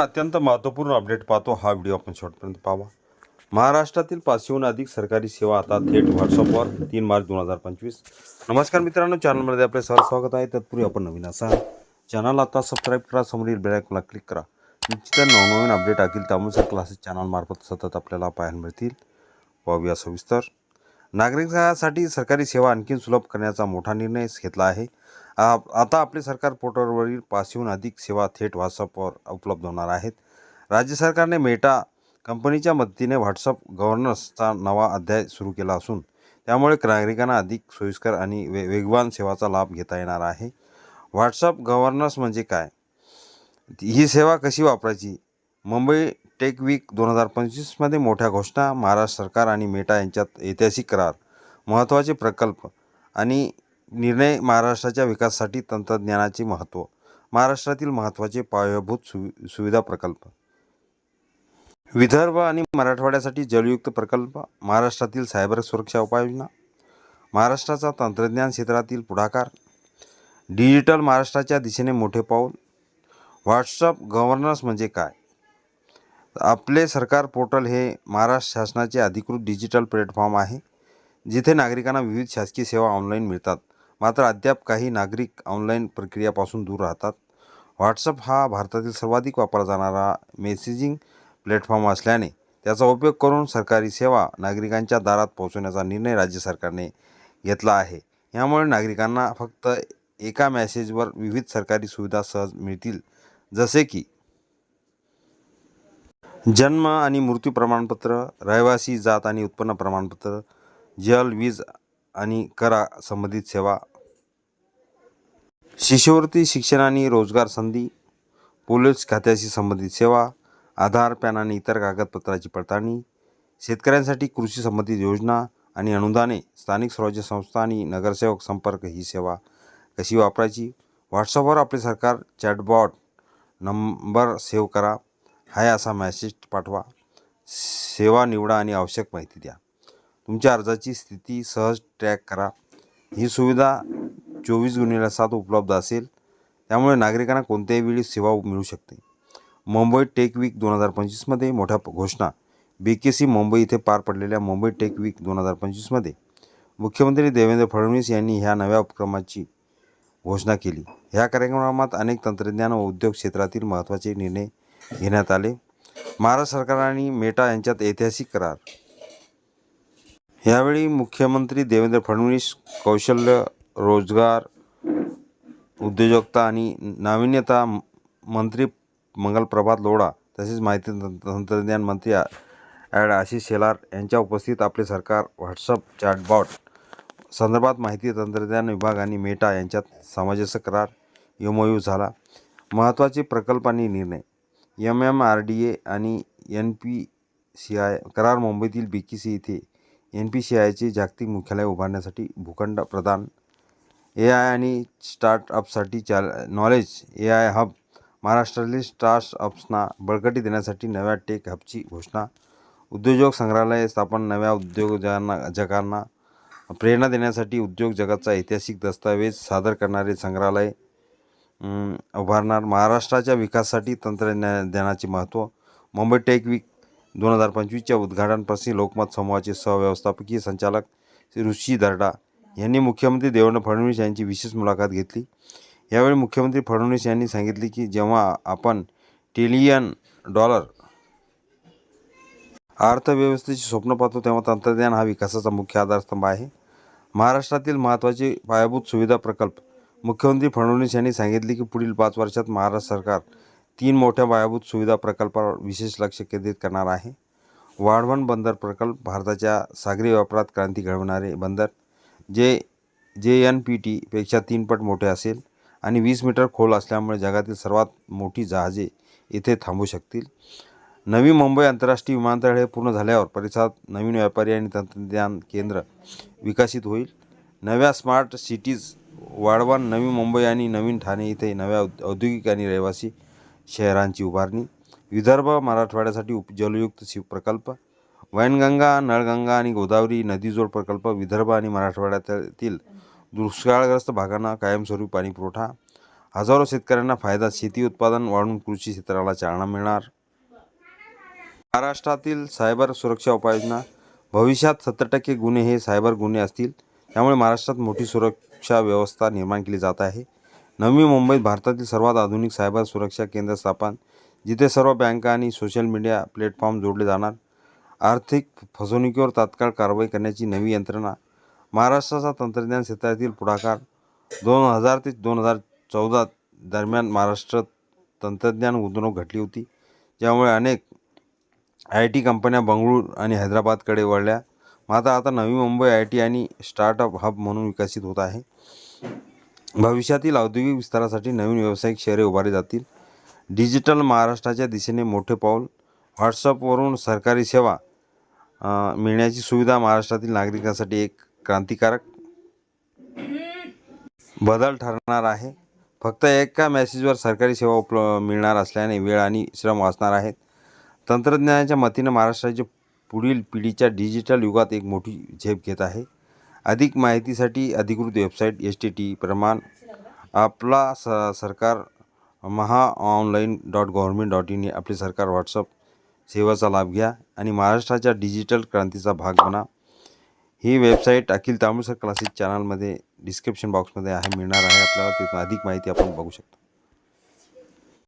अत्यंत महत्त्वपूर्ण अपडेट पाहतो हा व्हिडिओ आपण शेवटपर्यंत पाहावा. महाराष्ट्रातील पाचशेहून अधिक सरकारी सेवा आता थेट व्हॉट्सअपवर तीन मार्च दोन हजार पंचवीस. नमस्कार मित्रांनो चॅनलमध्ये आपले सर स्वागत आहे. तत्पूर्वी आपण नवीन असा चॅनल आता सबस्क्राईब करा समोरील बेलायकॉनला क्लिक करा. निश्चित नवनवीन अपडेट टाकील त्यामुळे सर क्लासेस चॅनलमार्फत सतत आपल्याला पाहायला मिळतील. पाहूया सविस्तर. नागरिकांसाठी सरकारी सेवा आणखी सुलभ करण्याचा मोठा निर्णय घेतला आहे. आ- आता आपले सरकार पोर्टलवरील पाचशेहून अधिक सेवा थेट व्हॉट्सअपवर उपलब्ध होणार आहेत. राज्य सरकारने मेटा कंपनीच्या मदतीने व्हॉट्सअप गव्हर्नन्सचा नवा अध्याय सुरू केला असून त्यामुळे नागरिकांना अधिक सोयीस्कर आणि वे वेगवान सेवाचा लाभ घेता येणार आहे. व्हॉट्सअप गव्हर्नन्स म्हणजे काय? ही सेवा कशी वापरायची? मुंबई टेक वीक दोन हजार पंचवीसमध्ये मोठ्या घोषणा महाराष्ट्र सरकार आणि मेटा यांच्यात ऐतिहासिक करार महत्त्वाचे प्रकल्प आणि निर्णय महाराष्ट्राच्या विकासासाठी तंत्रज्ञानाचे महत्त्व महाराष्ट्रातील महत्त्वाचे पायाभूत सुवि सुविधा प्रकल्प. विदर्भ आणि मराठवाड्यासाठी जलयुक्त प्रकल्प महाराष्ट्रातील सायबर सुरक्षा उपाययोजना महाराष्ट्राचा तंत्रज्ञान क्षेत्रातील पुढाकार डिजिटल महाराष्ट्राच्या दिशेने मोठे पाऊल व्हॉट्सअप गव्हर्नन्स म्हणजे काय? आपले सरकार पोर्टल हे महाराष्ट्र शासनाचे अधिकृत डिजिटल प्लॅटफॉर्म आहे जिथे नागरिकांना विविध शासकीय सेवा ऑनलाईन मिळतात. मात्र अद्याप काही नागरिक ऑनलाईन प्रक्रियापासून दूर राहतात. व्हॉट्सअप हा भारतातील सर्वाधिक वापरला जाणारा मेसेजिंग प्लॅटफॉर्म असल्याने त्याचा उपयोग करून सरकारी सेवा नागरिकांच्या दारात पोहोचवण्याचा निर्णय राज्य सरकारने घेतला आहे. यामुळे नागरिकांना फक्त एका मॅसेजवर विविध सरकारी सुविधा सहज मिळतील जसे की जन्म आणि मृत्यू प्रमाणपत्र रहिवासी जात आणि उत्पन्न प्रमाणपत्र जल वीज आणि करा संबंधित सेवा. शिष्यवृत्ती शिक्षण आणि रोजगार संधी पोलीस खात्याशी संबंधित सेवा आधार पॅन आणि इतर कागदपत्राची पडताळणी शेतकऱ्यांसाठी कृषी संबंधित योजना आणि अनुदाने स्थानिक स्वराज्य संस्था आणि नगरसेवक संपर्क ही सेवा कशी वापरायची? व्हॉट्सअपवर आपले सरकार चॅटबॉट नंबर सेव्ह करा. हाय असा मॅसेज पाठवा. सेवा निवडा आणि आवश्यक माहिती द्या. तुमच्या अर्जाची स्थिती सहज ट्रॅक करा. ही सुविधा चोवीस गुणीला सात उपलब्ध असेल. त्यामुळे नागरिकांना कोणत्याही वेळी सेवा मिळू शकते. मुंबई टेक वीक दोन हजार पंचवीसमध्ये मोठ्या घोषणा. बी के सी मुंबई इथे पार पडलेल्या मुंबई टेक वीक दोन हजार पंचवीसमध्ये मुख्यमंत्री देवेंद्र फडणवीस यांनी ह्या नव्या उपक्रमाची घोषणा केली. ह्या कार्यक्रमात अनेक तंत्रज्ञान व उद्योग क्षेत्रातील महत्त्वाचे निर्णय घेण्यात आले. महाराष्ट्र सरकार आणि मेटा यांच्यात ऐतिहासिक करार. यावेळी मुख्यमंत्री देवेंद्र फडणवीस कौशल्य रोजगार उद्योजकता आणि नाविन्यता मंत्री मंगल प्रभात लोढा तसेच माहिती तंत्रज्ञान मंत्री ॲड आशिष शेलार यांच्या उपस्थित आपले सरकार व्हॉट्सअप चॅटबॉट संदर्भात माहिती तंत्रज्ञान विभाग आणि मेटा यांच्यात सामंजस्य करार एमओयू झाला. महत्त्वाचे प्रकल्प आणि निर्णय. MMRDA M R D A आणि एन.पी.सी.आय पी सी आय करार मुंबईतील B K C N P C आयचे जागतिक मुख्यालय उभारण्यासाठी भूखंड प्रदान ए आय आणि स्टार्टअपसाठी चाल नॉलेज ए आय हब महाराष्ट्रातील स्टार्टअप्सना बळकटी देण्यासाठी नव्या टेक हबची घोषणा. उद्योजक संग्रहालय स्थापन नव्या उद्योजकांना जगांना प्रेरणा देण्यासाठी उद्योग जगाचा ऐतिहासिक दस्तावेज सादर करणारे संग्रहालय उभारणार. महाराष्ट्राच्या विकासासाठी तंत्रज्ञानाचे महत्त्व मुंबई टेक वीक दोन हजार पंचवीसच्या उद्घाटनप्रसंगी लोकमत समूहाचे सहव्यवस्थापकीय संचालक श्री ऋषी दर्डा यांनी मुख्यमंत्री देवेंद्र फडणवीस यांची विशेष मुलाखत घेतली. यावेळी मुख्यमंत्री फडणवीस यांनी सांगितले की जेव्हा आपण ट्रिलियन डॉलर अर्थव्यवस्थेचे स्वप्न पाहतो तेव्हा तंत्रज्ञान हा विकासाचा मुख्य आधारस्तंभ आहे. महाराष्ट्रातील महत्त्वाचे पायाभूत सुविधा प्रकल्प मुख्यमंत्री फडणवीस यांनी सांगितले की पुढील पाच वर्षात महाराष्ट्र सरकार तीन मोठ्या पायाभूत सुविधा प्रकल्पावर विशेष लक्ष केंद्रित करणार आहे. वाढवण बंदर प्रकल्प भारताच्या सागरी व्यापारात क्रांती घडवणारे बंदर जे जे एन पी टीपेक्षा तीनपट मोठे असेल आणि वीस मीटर खोल असल्यामुळे जगातील सर्वात मोठी जहाजे इथे थांबू शकतील. नवी मुंबई आंतरराष्ट्रीय विमानतळ हे पूर्ण झाल्यावर परिसरात नवीन व्यापारी आणि तंत्रज्ञान केंद्र विकसित होईल. नव्या स्मार्ट सिटीज वाढवण नवी मुंबई आणि नवीन ठाणे इथे नव्या औद्योगिक आणि रहिवासी शहरांची उभारणी. विदर्भ मराठवाड्यासाठी उप जलयुक्त शिव प्रकल्प. वैनगंगा नळगंगा आणि गोदावरी नदीजोड प्रकल्प विदर्भ आणि मराठवाड्यातील दुष्काळग्रस्त भागांना कायमस्वरूपी पाणीपुरवठा हजारो शेतकऱ्यांना फायदा शेती उत्पादन वाढून कृषी क्षेत्राला चालना मिळणार. महाराष्ट्रातील सायबर सुरक्षा उपाययोजना. भविष्यात सत्तर टक्के गुन्हे हे सायबर गुन्हे असतील. त्यामुळे महाराष्ट्रात मोठी सुरक्षा व्यवस्था निर्माण केली जात आहे. नवी मुंबईत भारतातील सर्वात आधुनिक सायबर सुरक्षा केंद्र स्थापन जिथे सर्व बँका आणि सोशल मीडिया प्लॅटफॉर्म जोडले जाणार. आर्थिक फसवणुकीवर तात्काळ कारवाई करण्याची नवी यंत्रणा. महाराष्ट्राचा तंत्रज्ञान क्षेत्रातील पुढाकार दोन हजार ते दोन हजार चौदा दरम्यान महाराष्ट्रात तंत्रज्ञान गुंतवणूक घटली होती ज्यामुळे अनेक आय टी कंपन्या बंगळूर आणि हैदराबादकडे वळल्या. मात्र आता नवी मुंबई आय टी आणि स्टार्टअप हब म्हणून विकसित होत आहे. भविष्यातील औद्योगिक विस्तारासाठी नवीन व्यावसायिक शहरे उभारली जातील. डिजिटल महाराष्ट्राच्या दिशेने मोठे पाऊल. व्हॉट्सअपवरून सरकारी सेवा मिळण्याची सुविधा महाराष्ट्रातील नागरिकांसाठी एक क्रांतिकारक बदल ठरणार आहे. फक्त एका मेसेजवर सरकारी सेवा उपल मिळणार असल्याने वेळ आणि श्रम वाचणार आहेत. तंत्रज्ञानाच्या मतीनं महाराष्ट्राचे पुढील पिढीच्या डिजिटल युगात एक मोठी झेप घेत आहे. अधिक माहितीसाठी अधिकृत वेबसाईट एच टी टी प्रमाण आपला स सरकार Maha online dot government dot in आपले सरकार व्हॉट्सअप सेवेचा लाभ घ्या आणि महाराष्ट्राच्या डिजिटल क्रांतीचा भाग बना. ही वेबसाईट अखिल तामिळसर क्लासेस चॅनलमध्ये डिस्क्रिप्शन बॉक्समध्ये आहे मिळणार आहे. आपल्याला तिथून अधिक माहिती आपण बघू शकतो.